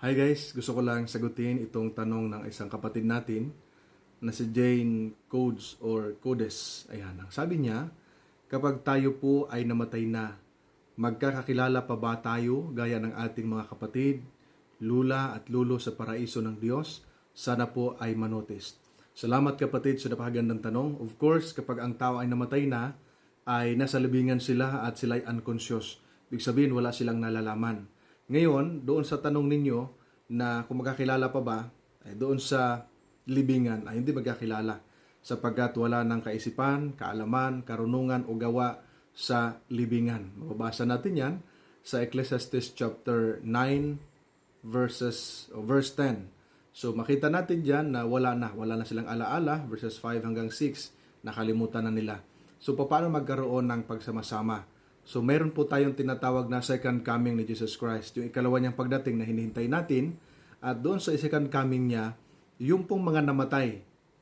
Hi guys, gusto ko lang sagutin itong tanong ng isang kapatid natin na si Jane Codes or Codes. Ayan, ang sabi niya, kapag tayo po ay namatay na, magkakakilala pa ba tayo gaya ng ating mga kapatid, lula at lulo sa paraiso ng Diyos? Sana po ay manotis. Salamat kapatid sa napakagandang tanong. Of course, kapag ang tao ay namatay na, ay nasa libingan sila at sila ay unconscious. Ibig sabihin, wala silang nalalaman. Ngayon, doon sa tanong ninyo na kung magkakilala pa ba, ay doon sa libingan ay hindi magkakilala sapagkat wala ng kaisipan, kaalaman, karunungan o gawa sa libingan. Mababasa natin yan sa Ecclesiastes chapter 9 verses o verse 10. So makita natin diyan na wala na, wala na silang alaala verses 5 hanggang 6, nakalimutan na nila. So paano magkaroon ng pagsama-sama? So meron po tayong tinatawag na second coming ni Jesus Christ, yung ikalawa niyang pagdating na hinihintay natin at doon sa second coming niya, yung pong mga namatay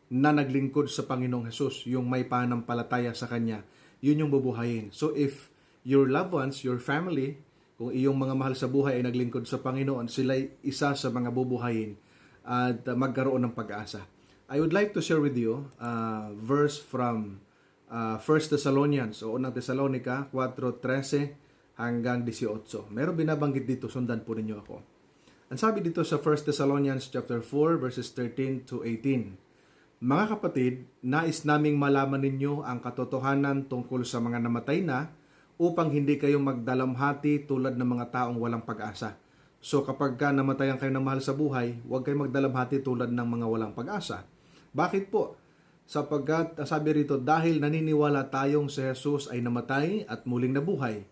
na naglingkod sa Panginoong Hesus, yung may panampalataya sa Kanya, yun yung bubuhayin. So if your loved ones, your family, kung iyong mga mahal sa buhay ay naglingkod sa Panginoon, sila isa sa mga bubuhayin at uh, magkaroon ng pag-asa. I would like to share with you a verse from uh, 1 Thessalonians o unang Thessalonica 4.13 hanggang 18. Meron binabanggit dito, sundan po ninyo ako. Ang sabi dito sa 1 Thessalonians chapter 4 verses 13 to 18. Mga kapatid, nais naming malaman ninyo ang katotohanan tungkol sa mga namatay na upang hindi kayo magdalamhati tulad ng mga taong walang pag-asa. So kapag ka namatayan kayo ng mahal sa buhay, huwag kayong magdalamhati tulad ng mga walang pag-asa. Bakit po? Sapagkat sabi rito, dahil naniniwala tayong si Jesus ay namatay at muling nabuhay,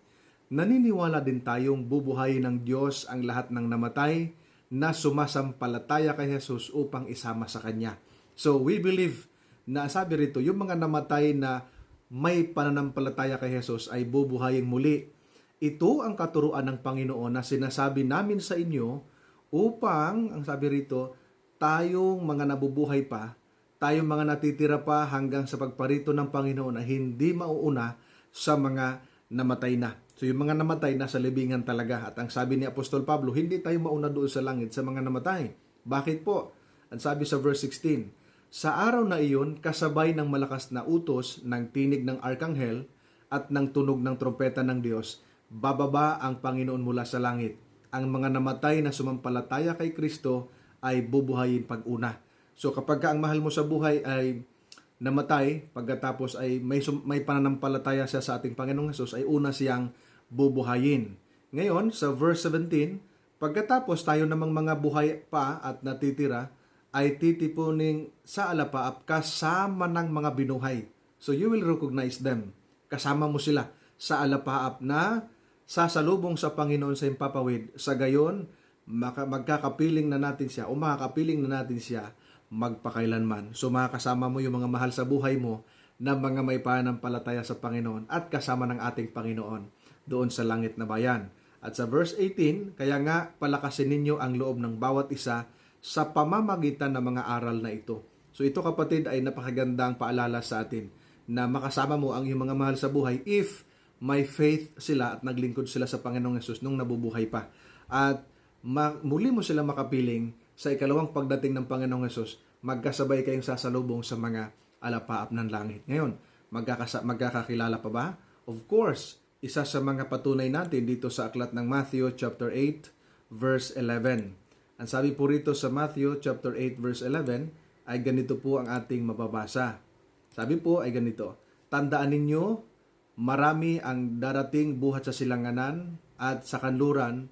naniniwala din tayong bubuhayin ng Diyos ang lahat ng namatay na sumasampalataya kay Jesus upang isama sa Kanya. So we believe na sabi rito, yung mga namatay na may pananampalataya kay Jesus ay bubuhayin muli. Ito ang katuruan ng Panginoon na sinasabi namin sa inyo upang, ang sabi rito, tayong mga nabubuhay pa, tayong mga natitira pa hanggang sa pagparito ng Panginoon na hindi mauuna sa mga namatay na. So yung mga namatay nasa libingan talaga. At ang sabi ni Apostol Pablo, hindi tayo mauna doon sa langit sa mga namatay. Bakit po? Ang sabi sa verse 16, Sa araw na iyon, kasabay ng malakas na utos ng tinig ng arkanghel at ng tunog ng trompeta ng Diyos, bababa ang Panginoon mula sa langit. Ang mga namatay na sumampalataya kay Kristo ay bubuhayin pag-una. So kapag ka ang mahal mo sa buhay ay namatay, pagkatapos ay may, may pananampalataya siya sa ating Panginoong Hesus, ay una siyang bubuhayin. Ngayon, sa verse 17, pagkatapos tayo namang mga buhay pa at natitira, ay titipunin sa alapaap kasama ng mga binuhay. So you will recognize them. Kasama mo sila sa alapaap na sasalubong sa Panginoon sa impapawid. Sa gayon, magkakapiling na natin siya o makakapiling na natin siya magpakailanman. So makakasama mo yung mga mahal sa buhay mo na mga may pananampalataya sa Panginoon at kasama ng ating Panginoon doon sa langit na bayan. At sa verse 18, kaya nga palakasin ninyo ang loob ng bawat isa sa pamamagitan ng mga aral na ito. So ito kapatid ay napakagandang paalala sa atin na makasama mo ang iyong mga mahal sa buhay if may faith sila at naglingkod sila sa Panginoong Yesus nung nabubuhay pa. At muli mo sila makapiling sa ikalawang pagdating ng Panginoong Yesus, magkasabay kayong sasalubong sa mga alapaap ng langit. Ngayon, magkakasa- magkakakilala pa ba? Of course, isa sa mga patunay natin dito sa aklat ng Matthew chapter 8 verse 11. Ang sabi po rito sa Matthew chapter 8 verse 11 ay ganito po ang ating mababasa. Sabi po ay ganito, Tandaan ninyo, marami ang darating buhat sa silanganan at sa kanluran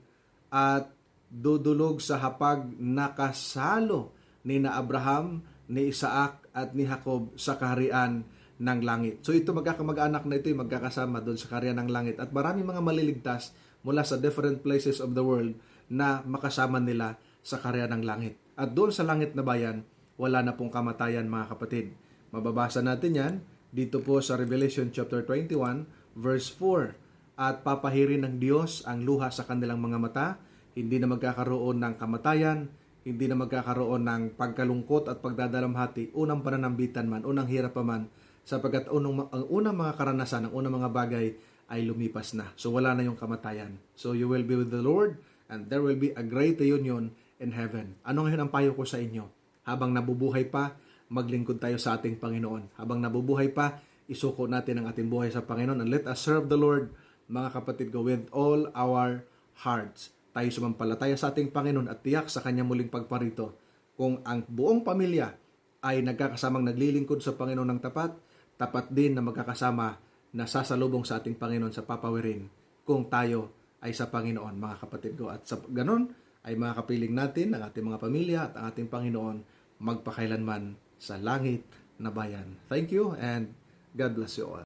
at dudulog sa hapag nakasalo ni na Abraham, ni Isaac at ni Jacob sa kaharian ng langit. So ito magkakamag-anak na ito ay magkakasama doon sa kaharian ng langit at marami mga maliligtas mula sa different places of the world na makasama nila sa kaharian ng langit. At doon sa langit na bayan, wala na pong kamatayan mga kapatid. Mababasa natin yan dito po sa Revelation chapter 21 verse 4. At papahirin ng Diyos ang luha sa kanilang mga mata, hindi na magkakaroon ng kamatayan, hindi na magkakaroon ng pagkalungkot at pagdadalamhati, unang pananambitan man, unang hirap pa man, sapagkat unang, ang unang mga karanasan, ang unang mga bagay ay lumipas na. So wala na yung kamatayan. So you will be with the Lord and there will be a great reunion in heaven. Ano ngayon ang payo ko sa inyo? Habang nabubuhay pa, maglingkod tayo sa ating Panginoon. Habang nabubuhay pa, isuko natin ang ating buhay sa Panginoon and let us serve the Lord, mga kapatid ko, with all our hearts. Tayo sumampalataya sa ating Panginoon at tiyak sa kanyang muling pagparito. Kung ang buong pamilya ay nagkakasamang naglilingkod sa Panginoon ng tapat, tapat din na magkakasama na sasalubong sa ating Panginoon sa papawirin kung tayo ay sa Panginoon, mga kapatid ko. At sa ganun ay mga kapiling natin, ang ating mga pamilya at ang ating Panginoon magpakailanman sa langit na bayan. Thank you and God bless you all.